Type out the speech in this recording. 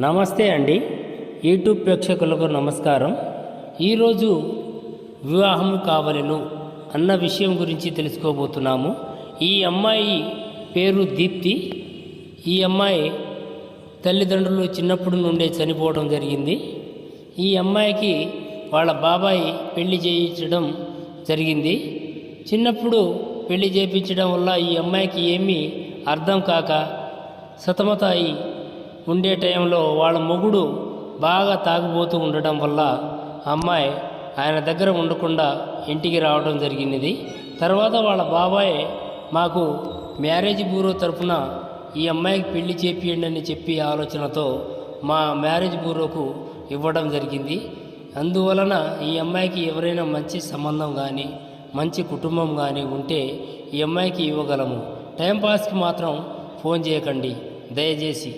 నమస్తే అండి. యూట్యూబ్ ప్రేక్షకులకు నమస్కారం. ఈరోజు వివాహం కావలను అన్న విషయం గురించి తెలుసుకోబోతున్నాము. ఈ అమ్మాయి పేరు దీప్తి. ఈ అమ్మాయి తల్లిదండ్రులు చిన్నప్పటి నుండే చనిపోవడం జరిగింది. ఈ అమ్మాయికి వాళ్ళ బాబాయి పెళ్ళి చేయించడం జరిగింది. చిన్నప్పుడు పెళ్ళి చేయించడం వల్ల ఈ అమ్మాయికి ఏమీ అర్థం కాక సతమతాయి ఉండే టైంలో వాళ్ళ మొగుడు బాగా తాగుబోతూ ఉండడం వల్ల అమ్మాయి ఆయన దగ్గర ఉండకుండా ఇంటికి రావడం జరిగినది. తర్వాత వాళ్ళ బాబాయ్ మాకు మ్యారేజ్ బ్యూరో తరఫున ఈ అమ్మాయికి పెళ్ళి చేపియండి అని చెప్పి ఆలోచనతో మా మ్యారేజ్ బ్యూరోకు ఇవ్వడం జరిగింది. అందువలన ఈ అమ్మాయికి ఎవరైనా మంచి సంబంధం కానీ మంచి కుటుంబం కానీ ఉంటే ఈ అమ్మాయికి ఇవ్వగలము. టైంపాస్కి మాత్రం ఫోన్ చేయకండి. దయచేసి